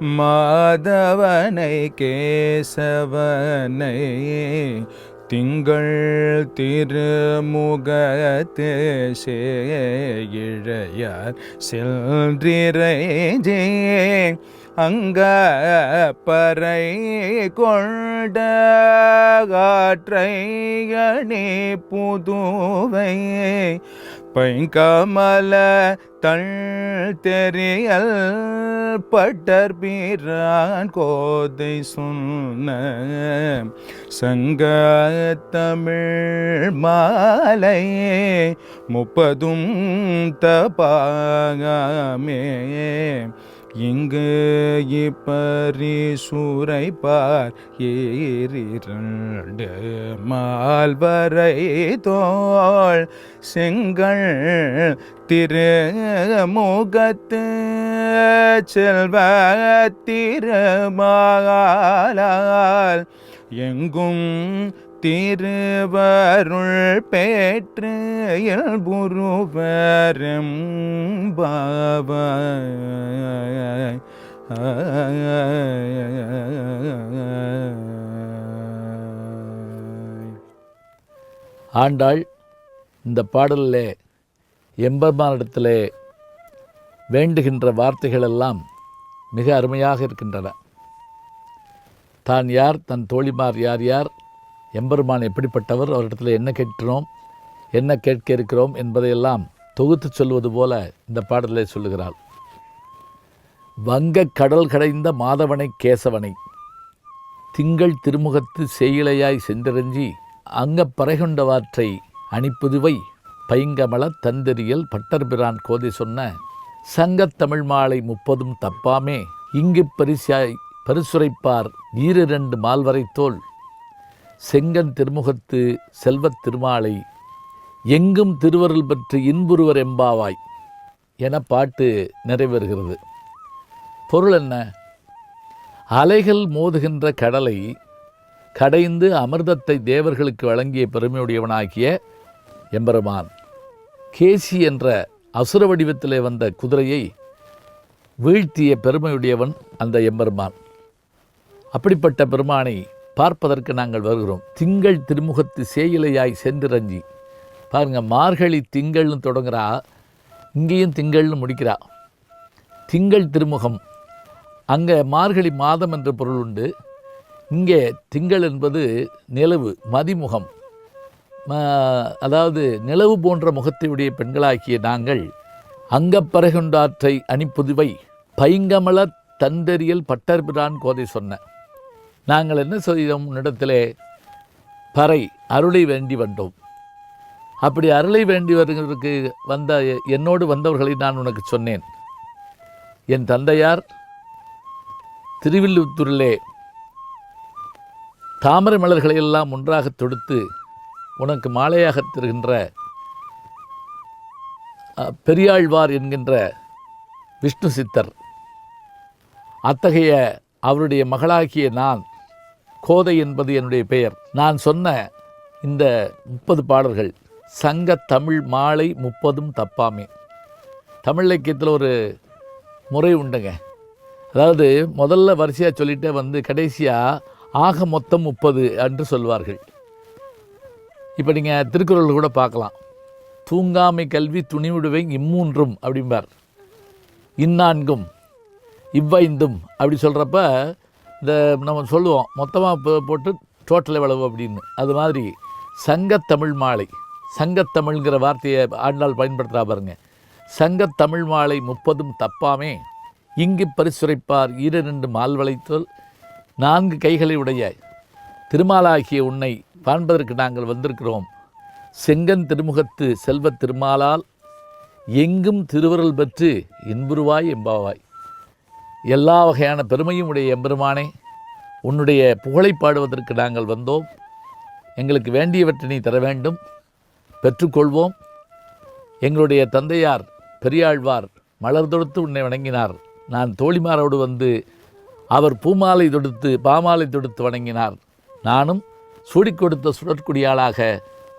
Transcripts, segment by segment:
மாதவனை கேசவனை திங்கள் திருமுகத்து சேயிழையார் சென்றிரைஜே அங்க பறை கொண்ட காற்றையணி புதுவை பைங்கமல தள் தெரியல் பட்டர் பீரான் கோதை சொன்ன சங்க தமிழ் மாலையே முப்பதும் தபாகமே இங்கு இப்பரிசுரைப்பார். ஏறிரண்டு மால்வரை தோள். செங்கள் திரு முகத்து செல்வ திருமாலால் எங்கும் திருவருள் பெற்று இயல்புருவரும் பாப ஆண்டாள் இந்த பாடலில் எம்பெருமானிடத்தில் வேண்டுகின்ற வார்த்தைகளெல்லாம் மிக அருமையாக இருக்கின்றன. தான் யார் தன் தோழிமார் யார் யார் எம்பெருமான் எப்படிப்பட்டவர் அவரிடத்தில் என்ன கேட்கிறோம் என்ன கேட்க இருக்கிறோம் என்பதையெல்லாம் தொகுத்து சொல்வது போல இந்த பாடலை சொல்லுகிறாள். வங்கக் கடல் கடைந்த மாதவனை கேசவனை திங்கள் திருமுகத்து செயலையாய் சென்றறிஞ்சி அங்க பறைகொண்டவாற்றை அணிப்புதுவை பைங்கமல தந்தெறியல் பட்டர்பிரான் கோதை சொன்ன சங்கத்தமிழ் மாலை முப்பதும் தப்பாமே இங்கு பரிசாய் பரிசுரைப்பார் ஈரிரண்டு மால்வரைத்தோல் செங்கன் திருமுகத்து செல்வத் திருமாலை எங்கும் திருவருள் பற்றி இன்புருவர் எம்பாவாய் என பாட்டு நிறைவேறுகிறது. பொருள் என்ன? அலைகள் மோதுகின்ற கடலை கடைந்து அமிர்தத்தை தேவர்களுக்கு வழங்கிய பெருமையுடையவனாகிய எம்பெருமான். கேசி என்ற அசுர வடிவத்திலே வந்த குதிரையை வீழ்த்திய பெருமையுடையவன் அந்த எம்பெருமான். அப்படிப்பட்ட பெருமானை பார்ப்பதற்கு நாங்கள் வருகிறோம். திங்கள் திருமுகத்து சேயிலையாய் சென்றிரஞ்சி பாருங்கள் மார்கழி திங்கள்னு தொடங்குறா இங்கேயும் திங்கள்னு முடிக்கிறா. திங்கள் திருமுகம். அங்கே மார்கழி மாதம் என்ற பொருள் உண்டு. இங்கே திங்கள் என்பது நிலவு மதிமுகம். அதாவது நிலவு போன்ற முகத்தையுடைய பெண்களாகிய நாங்கள் அங்கப்பறகுண்டாற்றை அணிப்புதுவை பைங்கமல தந்தெறியல் பட்டர்பிரான் கோதை சொன்ன. நாங்கள் என்ன செய்தோம்? உன்னிடத்திலே பறை அருளை வேண்டி வந்தோம். அப்படி அருளை வேண்டி வருவதற்கு வந்த என்னோடு வந்தவர்களை நான் உனக்கு சொன்னேன். என் தந்தையார் திருவில்லுத்தூரிலே தாமரை மலர்களை எல்லாம் ஒன்றாக தொடுத்து உனக்கு மாலையாக தருகின்ற பெரியாழ்வார் என்கின்ற விஷ்ணு சித்தர் அத்தகைய அவருடைய மகளாகிய நான் கோதை என்பது என்னுடைய பெயர். நான் சொன்ன இந்த முப்பது பாடல்கள் சங்க தமிழ் மாலை முப்பதும் தப்பாமே. தமிழ் இலக்கியத்தில் ஒரு முறை உண்டுங்க. அதாவது முதல்ல வரிசையாக சொல்லிட்டே வந்து கடைசியாக ஆக மொத்தம் முப்பது என்று சொல்வார்கள். இப்போ நீங்கள் திருக்குறள் கூட பார்க்கலாம். தூங்காமை கல்வி துணிவிடுவை இம்மூன்றும் அப்படிம்பார். இந்நான்கும் இவ்வைந்தும் அப்படி சொல்கிறப்ப இந்த நம்ம சொல்லுவோம் மொத்தமாக போட்டு டோட்டல் எவ்வளவு அப்படின்னு. அது மாதிரி சங்கத்தமிழ் மாலை. சங்கத்தமிழ்ங்கிற வார்த்தையை ஆண்டால் பயன்படுத்துகிறா பாருங்க. சங்கத்தமிழ் மாலை முப்பதும் தப்பாமே. இங்கு பரிசுரைப்பார் ஈரரெண்டு மால்வளைத்தோல் நான்கு கைகளை உடைய திருமாலாகிய உன்னை காண்பதற்கு நாங்கள் வந்திருக்கிறோம். செங்கன் திருமுகத்து செல்வத் திருமாலால் எங்கும் திருவருள் பெற்று இன்புருவாய் எம்பாவாய் எல்லா வகையான பெருமையும் உடைய எம்பெருமானே உன்னுடைய புகழை பாடுவதற்கு நாங்கள் வந்தோம். எங்களுக்கு வேண்டியவற்றை நீ தர வேண்டும். பெற்றுக்கொள்வோம். எங்களுடைய தந்தையார் பெரியாழ்வார் மலர் தொடுத்து உன்னை வணங்கினார். நான் தோழிமாரோடு வந்து அவர் பூமாலை தொடுத்து பாமாலை தொடுத்து வணங்கினார். நானும் சூடி கொடுத்த சுடற்குடியாளாக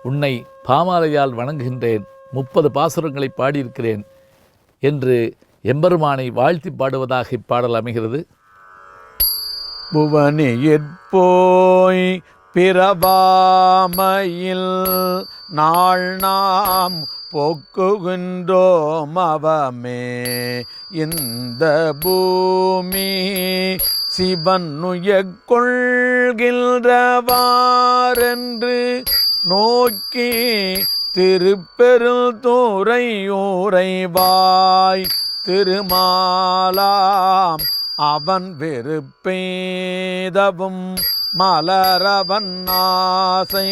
உன்னை பாமாலையால் வணங்குகின்றேன். முப்பது பாசுரங்களை பாடியிருக்கிறேன் என்று எம்பெருமானை வாழ்த்தி பாடுவதாக இப்பாடல் அமைகிறது. புவனியிற்போய் போய் நாள் நாம் போக்குகின்றோம் அவமே. இந்த பூமி சிவன் கொள்கின்றவாரென்று நோக்கி திருப்பெருள் தூரையூரைவாய் திருமாலாம் அவன் வெறுப்பேதவும் மலரவன் ஆசை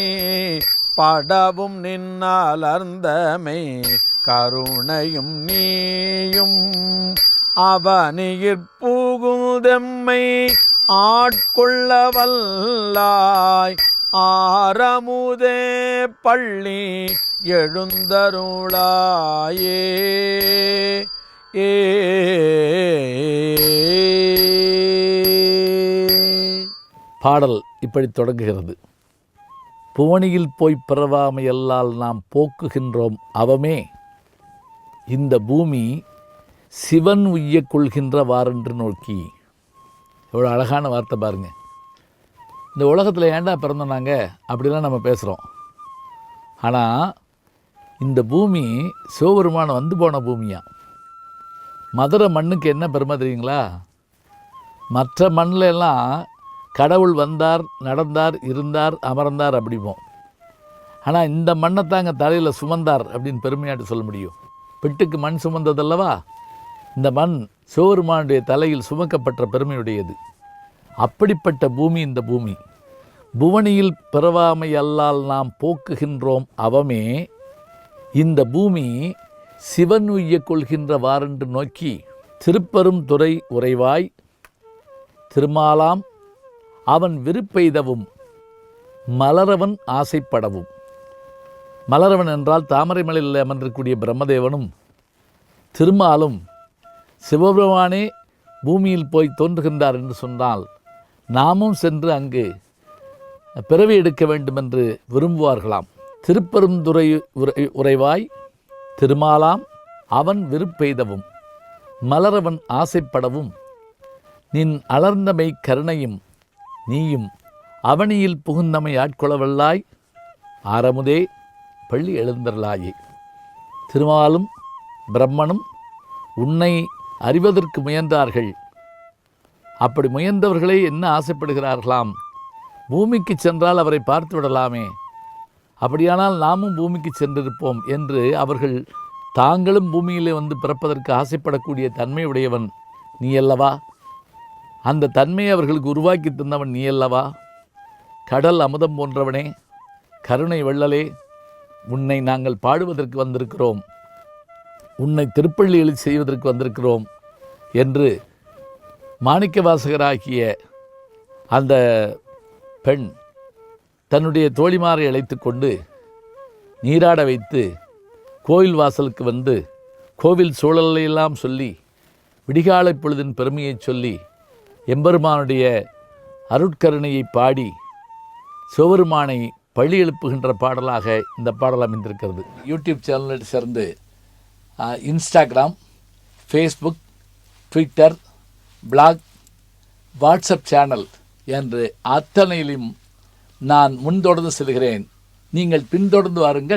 படவும் நின்னலர்ந்தமை கருணையும் நீயும் அவனியிற்புகுதெம்மை ஆட்கொள்ள வல்லாய் ஆரமுதே பள்ளி எழுந்தருளாயே. பாடல் இப்படி தொடங்குகிறது. புவனியில் போய் பிறவாமையல்லால் நாம் போக்குகின்றோம் அவமே. இந்த பூமி சிவன் உய்ய கொள்கின்றவாறென்று நோக்கி. எவ்வளோ அழகான வார்த்தை பாருங்கள் இந்த உலகத்தில் ஏன்டா பிறந்தோம் நாங்கள் அப்படிலாம் நம்ம பேசுகிறோம் ஆனால் இந்த பூமி சிவபெருமான் வந்து போன பூமியாக மதுரை மண்ணுக்கு என்ன பெருமை தெரியுங்களா? மற்ற மண்ணில் எல்லாம் கடவுள் வந்தார் நடந்தார் இருந்தார் அமர்ந்தார் அப்படிம்போம். ஆனால் இந்த மண்ணை தாங்க தலையில் சுமந்தார் அப்படின்னு பெருமையாட்டு சொல்ல முடியும். பிட்டுக்கு மண் சுமந்ததல்லவா? இந்த மண் சிவபெருமானுடைய தலையில் சுமக்கப்பட்ட பெருமையுடையது. அப்படிப்பட்ட பூமி இந்த பூமி. புவனியில் பிறவாமை அல்லால் நாம் போக்குகின்றோம் அவமே. இந்த பூமி சிவன் உய்ய கொள்கின்ற வாரென்று நோக்கி திருப்பெரும் துறை உறைவாய் திருமாலாம் அவன் விருப்பெய்தவும் மலரவன் ஆசைப்படவும். மலரவன் என்றால் தாமரை மலையில் அமர்ந்திருக்கக்கூடிய பிரம்மதேவனும் திருமாலும் சிவபெருமானே பூமியில் போய் தோன்றுகின்றார் என்று சொன்னால் நாமும் சென்று அங்கு பிறவி எடுக்க வேண்டும் என்று விரும்புவார்களாம் திருப்பெருந்துறை உரை உறைவாய் திருமாலாம் அவன் விருப்பெய்தவும் மலரவன் ஆசைப்படவும் நின் அலர்ந்தமை கருணையும் நீயும் அவனியில் புகுந்தமை ஆட்கொள்ளவல்லாய் ஆரமுதே பள்ளி எழுந்தர்லாயே திருமாலும் பிரம்மனும் உன்னை அறிவதற்கு முயன்றார்கள். அப்படி முயன்றவர்களே என்ன ஆசைப்படுகிறார்களாம்? பூமிக்கு சென்றால் அவரை பார்த்து விடலாமே அப்படியானால் நாமும் பூமிக்கு சென்றிருப்போம் என்று அவர்கள் தாங்களும் பூமியிலே வந்து பிறப்பதற்கு ஆசைப்படக்கூடிய தன்மையுடையவன் நீ அல்லவா? அந்த தன்மையை அவர்களுக்கு உருவாக்கி தந்தவன் நீ அல்லவா? கடல் அமுதம் போன்றவனே கருணை வெள்ளலே உன்னை நாங்கள் பாடுவதற்கு வந்திருக்கிறோம். உன்னை திருப்பள்ளிகளில் செய்வதற்கு வந்திருக்கிறோம் என்று மாணிக்க வாசகராகிய அந்த பெண் தன்னுடைய தோழிமாரை அழைத்து கொண்டு நீராட வைத்து கோயில் வாசலுக்கு வந்து கோவில் சூழலையெல்லாம் சொல்லி விடிகாலை பொழுதின் பெருமையை சொல்லி எம்பெருமானுடைய அருட்கருணையை பாடி சிவபெருமானை பழி எழுப்புகின்ற பாடலாக இந்த பாடல் அமைந்திருக்கிறது. யூடியூப் சேனலில் சேர்ந்து Instagram Facebook Twitter blog WhatsApp channel என்று அத்தனையிலும் நான் முன்தொடர்ந்து செல்கிறேன். நீங்கள் பின்தொடர்ந்து வாருங்கள்.